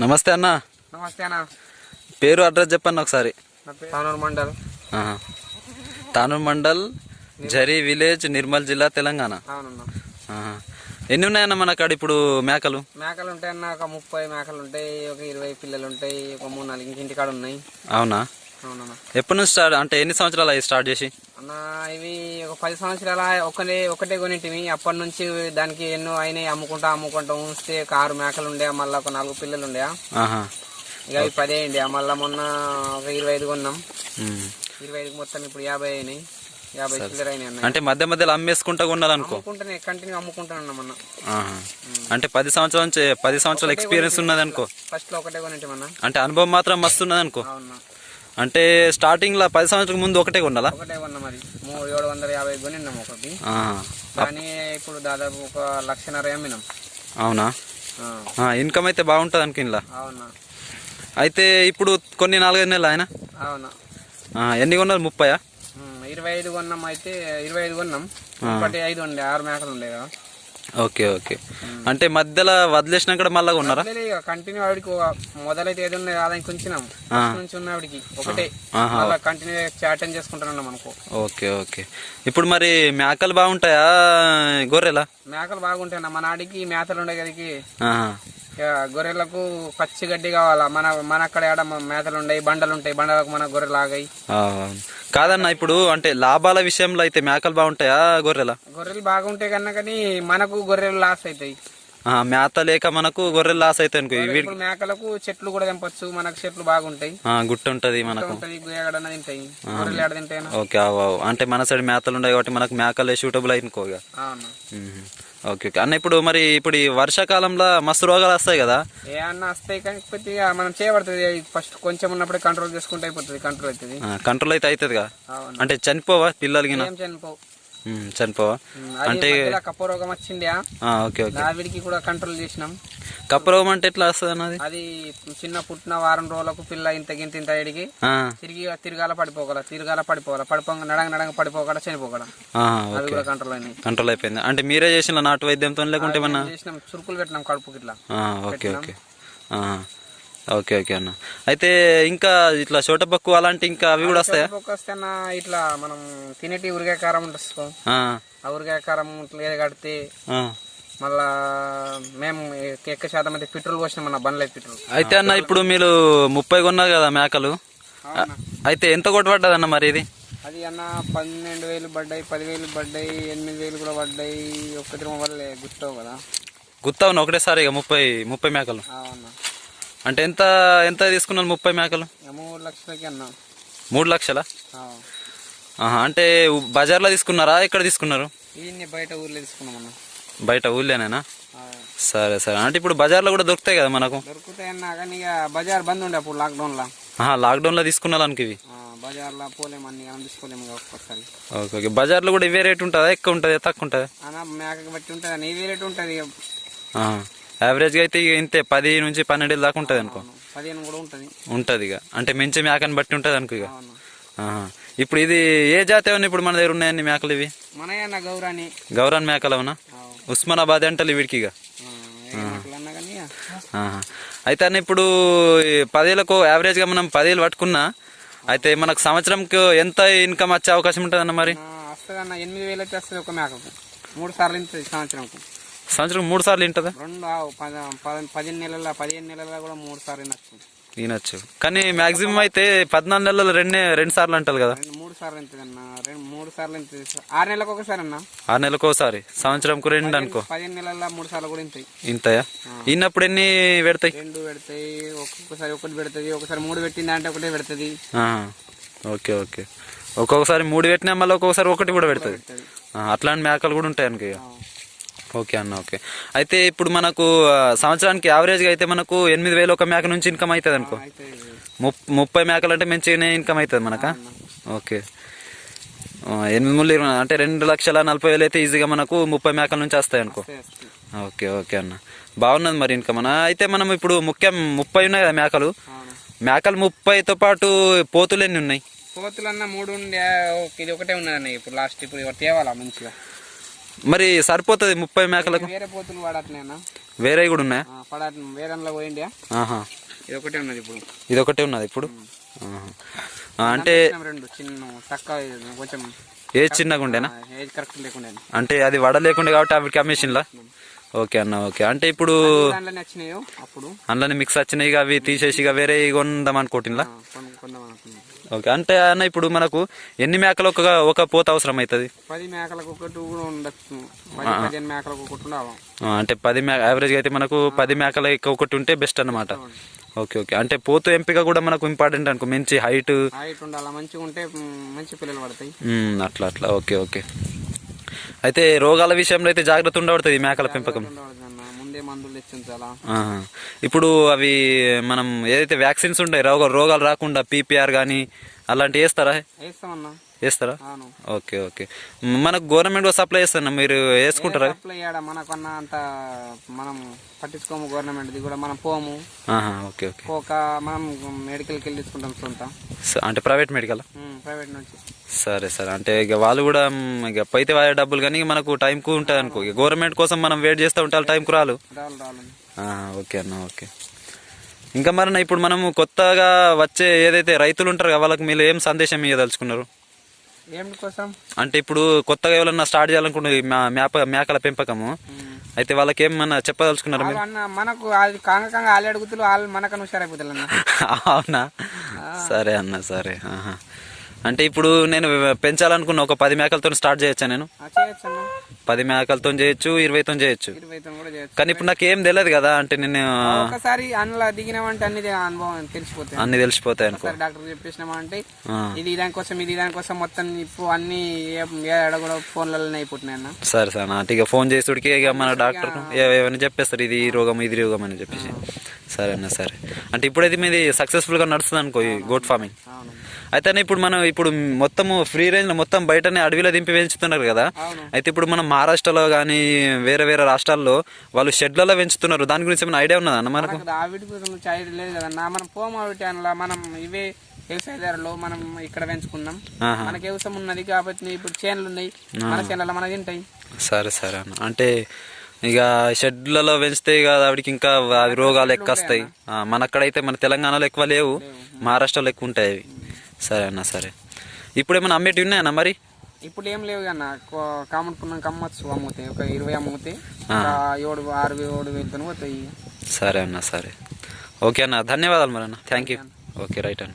నమస్తే అన్న. నమస్తే అన్న. పేరు అడ్రస్ చెప్పండి ఒకసారి. తానూరు మండల్. తానూరు మండల్ జరీ విలేజ్ నిర్మల్ జిల్లా తెలంగాణ. ఎన్ని ఉన్నాయన్న మన కాడ ఇప్పుడు మేకలు? మేకలు ఉంటాయి అన్న ఒక ముప్పై మేకలు ఉంటాయి ఒక ఇరవై పిల్లలు ఉంటాయి ఒక మూడు నాలుగు ఇంకింటి కాడ ఉన్నాయి. అవునా? ఎప్పటి నుంచి స్టార్ట్ అంటే ఎన్ని సంవత్సరాలు అయ్యి స్టార్ట్ చేసి? అన్న ఇవి ఒక పది సంవత్సరాల ఒకటే ఒకటే కొనిటివి అప్పటి నుంచి దానికి ఎన్నో అయినాయి. అమ్ముకుంటా అమ్ముకుంటా ఉంచితే ఒక ఆరు మేకలు ఉండే మళ్ళీ ఒక నాలుగు పిల్లలు ఉండే. ఇక అవి పదే అయింది మళ్ళీ మొన్న ఒక ఇరవై ఐదు కొన్నాం. ఇరవై ఐదుకి మొత్తం ఇప్పుడు యాభై అయినాయి. యాభై చిల్లర అయినాయి అన్న అంటే మధ్య మధ్యలో అమ్మేసుకుంటా కొనాలనుకో అమ్ముకుంటానే కంటిన్యూ. అంటే పది సంవత్సరాల నుంచి పది సంవత్సరాల ఎక్స్పీరియన్స్ ఉన్నది అనుకో ఫస్ట్లో ఒకటే కొనిటిమన్నా అంటే అనుభవం మాత్రం మస్తు ఉన్నది అనుకో అంటే స్టార్టింగ్లో పది సంవత్సరాల ముందు ఒకటే కొనాలా ఒకటే కొన్నాం మరి. మూడు ఏడు వందల యాభై కొనిన్నాం ఒకటి. కానీ ఇప్పుడు దాదాపు ఒక లక్షన్నర అమ్మినాం. అవునా? ఇన్కమ్ అయితే బాగుంటుంది అనుకో ఇంట్లో అవునా. అయితే ఇప్పుడు కొన్ని నాలుగైదు నెలలు ఆయన? అవునా. ఎన్ని కొన్నారు? ముప్పయా? ఉమ్, ఇరవై ఐదు కొన్నాం అయితే ఇరవై ఐదు కొన్నాం. ఒకటి ఐదు ఉండే ఆరు మేకలు ఉండే కదా. Okay okay. అంటే మధ్యలో వదిలేసినాక మళ్ళా కొన్నారా? కంటిన్యూ ఆవిడకి మొదలైతే ఏది ఆదాయం. ఫస్ట్ నుంచి ఉన్న ఆవిడకి ఒకటే. మళ్ళీ కంటిన్యూ చాటన్ చేసుకుంటున్నాం అనుకో ఓకే ఓకే. ఇప్పుడు మరి మేకలు బాగుంటాయా గొర్రెలా? మేకలు బాగుంటాయి మన ఆడికి మేతలు ఉండే. ఇక గొర్రెలకు పచ్చి గడ్డి కావాలా? మన మన అక్కడ ఏడ మేతలు ఉంటాయి బండలు ఉంటాయి బండలకు మన గొర్రెలు ఆగాయి. కాదన్న ఇప్పుడు అంటే లాభాల విషయంలో అయితే మేకలు బాగుంటాయా గొర్రెలా? గొర్రెలు బాగుంటాయి కన్నా కానీ మనకు గొర్రెలు లాస్ అవుతాయి ఆ, మేత లేక మనకు గొర్రెలు లాస్ అవుతాయి అనుకో. మేకలకు చెట్లు కూడా తెంపొచ్చు మనకు చెట్లు బాగుంటాయి. గుట్ట ఉంటది మనకు. ఓకే. అంటే మన సైడ్ మేతలు ఉన్నాయి కాబట్టి మనకు మేకలే సూటబుల్ అయినుకో ఇక అవును. మ్మ్. Okay okay. అన్న ఇప్పుడు మరి ఇప్పుడు ఈ వర్షాకాలంలో మస్తు రోగాలు వస్తాయి కదా? ఏ అన్న వస్తాయి కాకపోతే ఇక మనం చేయబడుతుంది. ఫస్ట్ కొంచెం ఉన్నప్పుడే కంట్రోల్ చేసుకుంటే అయిపోతుంది కంట్రోల్ అవుతుంది. కంట్రోల్ అయితే అవుతుందిగా అంటే చనిపోవా పిల్లలకి చనిపోవు. చనిపోవా? అది మధ్యలో కప్ప రోగం వచ్చింది ఓకే ఓకే. దావిడికి కూడా కంట్రోల్ చేసినాం. కప్పరోగం అంటే ఎట్లా వస్తుంది అన్నది? అది చిన్న పుట్టిన వారం రోజులకు పిల్ల ఇంత గింత ఇంత ఎడిగి ఆ, తిరిగి తిరగాల పడిపోగల తిరగాల పడిపోగల పడిపోగా నడంగ నడంగ పడిపోగల చనిపోగల. ఓకే. కూడా కంట్రోల్ అయినాయి. కంట్రోల్ అయిపోయింది. అంటే మీరే చేసిన నాటు వైద్యంతో లేకుంటే ఏమన్నా? చేసినాం చురుకులు పెట్టినాం కడుపుకి ఇట్లా ఓకే ఓకే. ఓకే ఓకే అన్న. అయితే ఇంకా ఇట్లా చోటపక్కు అలాంటి ఇంకా అవి కూడా వస్తాయా? వస్తే అన్న ఇట్లా మనం తినేటి ఉరికాయ కారం ఉంటుంది. ఆ, ఉరికాయ కారం ఇట్లా కడితే. మళ్ళా మేము ఎక్కువ శాతం అయితే పెట్రోల్ పోసినాం అన్న బండ్ల పెట్రోల్. అయితే అన్న ఇప్పుడు మీరు ముప్పై కొన్నారు కదా మేకలు. అయితే ఎంత కొట్టబడ్డది అన్న మరి ఇది? అది అన్న పన్నెండు వేలు పడ్డాయి పదివేలు పడ్డాయి ఎనిమిది వేలు కూడా పడ్డాయి. ఒక్కటి వల్ల గుర్తావు కదా. గుత్తావును ఒకటేసారి ఇక ముప్పై ముప్పై మేకలు. అవునా? అంటే ఎంత ఎంత తీసుకున్నారు ముప్పై మేకలు? మూడు లక్షలకి అన్న. మూడు లక్షలా? అంటే బజార్లో తీసుకున్నారా? ఎక్కడ తీసుకున్నారు? బయట ఊర్లో తీసుకున్నాం బయట ఊళ్ళోనేనా ఆ. సరే సరే. అంటే ఇప్పుడు బజార్లో కూడా దొరుకుతాయి కదా మనకు? దొరుకుతాయి అన్న కానీ ఇక బజార్ బంద్ ఉండే అప్పుడు లాక్డౌన్లో. లాక్డౌన్లో తీసుకున్నారు అనుకు ఇవి బజార్లో పోలేము అన్ని తీసుకోలేము ఒక్కొక్కసారి. Okay okay. బజార్లో కూడా ఇవే రేట్ ఉంటుందా? ఎక్కువ ఉంటుందా? తక్కువ ఉంటుందా? అన్న మేకకి బట్టి ఉంటుంది ఇది రేట్ ఉంటుంది. యావరేజ్గా అయితే ఇంతే పది నుంచి పన్నెండు వేలు దాకా ఉంటుంది అనుకో. పదిహేను కూడా ఉంటుంది. ఉంటుంది ఇక. అంటే మంచి మేకని బట్టి ఉంటుంది అనుకో ఇక. ఇప్పుడు ఇది ఏ జాతి ఏమన్నా ఇప్పుడు మన దగ్గర ఉన్నాయన్ని మేకలు ఇవి? అన్న గౌరాని. గౌరాన్ మేకలు అవునా. ఉస్మానాబాద్ అంటే వీడికి ఇక. అయితే అన్న ఇప్పుడు పదేళ్ళకు యావరేజ్గా మనం పదేళ్ళు పట్టుకున్నా అయితే మనకు సంవత్సరంకి ఎంత ఇన్కమ్ వచ్చే అవకాశం ఉంటుంది అన్న మరి ఎనిమిది వేలు అయితే వస్తుంది ఒక మేకకు మూడు సార్లు సంవత్సరంకు. సంవత్సరం మూడు సార్లు ఇంటుందా రెండు పద నెలల పదిహేను నెలల కూడా మూడు సార్లు నచ్చుతుంది తినచ్చు కానీ మాక్సిమం అయితే పద్నాలుగు నెలలు రెండే రెండు సార్లు అంటారు కదా. మూడు సార్లు అన్న రెండు మూడు సార్లు ఇంతుంది ఆరు నెలలకు ఒకసారి అన్న ఆరు నెలలకు ఒకసారి. సంవత్సరంకు రెండు అనుకో. పదిహేను నెలల మూడు సార్లు కూడా ఇంతాయి ఇంతయా ఇన్నప్పుడు ఎన్ని పెడతాయి? రెండు పెడతాయి ఒక్కొక్కసారి ఒకటి పెడుతుంది ఒకసారి మూడు పెట్టింది అంటే ఒకటే పెడుతుంది. Okay okay. ఒక్కొక్కసారి మూడు పెట్టినా మళ్ళీ ఒక్కొక్కసారి ఒకటి కూడా పెడుతుంది. అట్లాంటి మేకలు కూడా ఉంటాయి అనుకో. ఓకే అన్న ఓకే. అయితే ఇప్పుడు మనకు సంవత్సరానికి యావరేజ్గా అయితే మనకు ఎనిమిది వేలు ఒక మేక నుంచి ఇన్కమ్ అవుతుంది అనుకో. ముప్పై మేకలు అంటే మంచిగానే ఇన్కమ్ అవుతుంది మనకా? ఓకే. ఎనిమిది ముళ్ళు అంటే రెండు లక్షల నలభై వేలు అయితే ఈజీగా మనకు ముప్పై మేకల నుంచి వస్తాయి అనుకో. ఓకే ఓకే అన్న. బాగున్నది మరి ఇన్కమ్ అన్న. అయితే మనం ఇప్పుడు ముఖ్యం ముప్పై ఉన్నాయి కదా మేకలు? మేకలు ముప్పైతో పాటు పోతులు ఎన్ని ఉన్నాయి? కోతులన్న మూడు ఒకటే ఉన్నదన్న ఇప్పుడు లాస్ట్ ఇప్పుడు తేవాలా మంచిగా? మరి సరిపోతుంది ముప్పై మేకలకు? వేరే పోతులు వాడట్లేనా? వేరే కూడా ఉన్నాయా? పడ వేరంలో పోయిండే ఆహా. ఇది ఒకటే ఉన్నది ఇప్పుడు? ఉన్నది అంటే రెండు చిన్న తక్కువ కొంచెం ఏ చిన్నగా ఉండేనా ఏజ్ కరెక్ట్ లేకుండా. అంటే అది వడ లేకుండా కాబట్టి అవి అమ్మేసింలా ఓకే అన్న ఓకే. అంటే ఇప్పుడు అందులోనే మిక్స్ వచ్చినాయి అవి తీసేసి ఇక వేరే కొందాం అనుకుంటున్నా ఓకే. అంటే అన్న ఇప్పుడు మనకు ఎన్ని మేకలు ఒక ఒక పోత అవసరం అవుతుంది పది మేకలకు ఒకటి కూడా ఉండొచ్చు. పది పదిహేను మేకలకు ఒకటి ఉండవు ఆ, అంటే పది మే యావరేజ్గా అయితే మనకు పది మేకల ఒకటి ఉంటే బెస్ట్ అన్నమాట. Okay okay. అంటే పోతు ఎంపిక కూడా మనకు ఇంపార్టెంట్ అనుకో మంచి హైట్ హైట్ ఉండాలి మంచిగా ఉంటే మంచి పిల్లలు పడతాయి. అట్లా అట్లా. Okay okay. అయితే రోగాల విషయంలో అయితే జాగ్రత్త ఉండబడుతుంది మేకల పెంపకం? మందులు తెచ్చించాలా ఆహా. ఇప్పుడు అవి మనం ఏదైతే వ్యాక్సిన్స్ ఉంటాయి రోగ రోగాలు రాకుండా పీపీఆర్ కానీ అలాంటివి వేస్తారా? వేస్తామన్నా. వేస్తారా? Okay okay. మనకు గవర్నమెంట్ సప్లై చేస్తారా? మీరు వేసుకుంటారా? సప్లై చేయడం మనకన్న అంత మనం పట్టించుకోము గవర్నమెంట్ కూడా. మనం పోము. Okay okay. పోక మనం మెడికల్కి వెళ్ళి తీసుకుంటాం సొంత. అంటే ప్రైవేట్ మెడికల్? ప్రైవేట్ నుంచి. సరే సరే. అంటే ఇక వాళ్ళు కూడా ఇక పైతే వాడే డబ్బులు కానీ మనకు టైంకు ఉంటుంది అనుకో. గవర్నమెంట్ కోసం మనం వెయిట్ చేస్తూ ఉంటే వాళ్ళు టైంకు రాలు. ఓకే అన్న ఓకే. ఇంకా మరి ఇప్పుడు మనము కొత్తగా వచ్చే ఏదైతే రైతులు ఉంటారు కదా వాళ్ళకి మీరు ఏం సందేశం ఇవ్వదలుచుకున్నారు అంటే ఇప్పుడు కొత్తగా ఎవరన్నా స్టార్ట్ చేయాలనుకుంటే మేప మేకల పెంపకము. అయితే వాళ్ళకి ఏమన్నా చెప్పదలుచుకున్నారు మీరు? మనకు అది కాంగకంగా వాళ్ళు అడుగుతులు వాళ్ళు మనకన్నా హుషారైపోతారు అవునా సరే అన్న సరే. ఆహా. అంటే ఇప్పుడు నేను పెంచాలనుకున్న ఒక పది మేకలతో స్టార్ట్ చేయొచ్చా నేను? పది మేకలతో చేయొచ్చు ఇరవైతో చేయొచ్చు. కానీ ఇప్పుడు నాకు ఏం తెలియదు కదా అంటే నేను ఒకసారి అందులో దిగినామంటే అన్ని అనుభవం తెలిసిపోతాయి అన్ని. తెలిసిపోతాయి అనుకో. ఒకసారి డాక్టర్ చెప్పేసినామంటే ఇది దానికోసం ఇది దానికోసం మొత్తం ఇప్పుడు అన్ని ఏడ కూడా ఫోన్లలోనే అయిపోతున్నాయి అన్న. సరే సార్ అంటే ఇక ఫోన్ చేసుడికి ఇక మన డాక్టర్ ఏమైనా చెప్పేస్తారు ఇది ఈ రోగం ఇది రోగం అని చెప్పేసి. సరే అన్న సరే. అంటే ఇప్పుడైతే మీది సక్సెస్ఫుల్గా నడుస్తుంది అనుకో ఈ గోట్ ఫార్మింగ్ అయితే ఇప్పుడు మనం ఇప్పుడు మొత్తము ఫ్రీ రేంజ్ మొత్తం బయటనే అడవిలో దింపి పెంచుతున్నారు కదా. అయితే ఇప్పుడు మనం మహారాష్ట్రలో కానీ వేరే వేరే రాష్ట్రాల్లో వాళ్ళు షెడ్లలో పెంచుతున్నారు దాని గురించి ఏమైనా ఐడియా ఉన్నదా అన్న మనకు? గురించి ఐడియా లేదు కదన్నా మనం అనలా మనం ఇవే వ్యవసాయదారులు మనం ఇక్కడ పెంచుకుందాం ఆహా. మనకి వ్యవసాయం ఉన్నది కాబట్టి ఇప్పుడు చేనులు ఉన్నాయి. మన చేనులలో మనకి తింటాయి సరే సరే అన్న. అంటే ఇక షెడ్లలో పెంచితే ఇక ఆవిడకి ఇంకా రోగాలు ఎక్కువ వస్తాయి. ఆ, మన అక్కడైతే మన తెలంగాణలో ఎక్కువ లేవు. మహారాష్ట్రలో ఎక్కువ ఉంటాయి అవి. సరే అన్న సరే. ఇప్పుడు ఏమైనా అమ్మేటివి ఉన్నాయన్న మరి? ఇప్పుడు ఏం లేవు కన్నా. కామన్ పున్నాక అమ్మచ్చు అమ్ముతాయి ఒక ఇరవై అమ్ముతాయి ఏడు ఆరు ఏడు వేలతో పోతాయి. సరే అన్న సరే. ఓకే అన్న ధన్యవాదాలు మరి అన్న థ్యాంక్ యూ ఓకే రైట్ అన్న.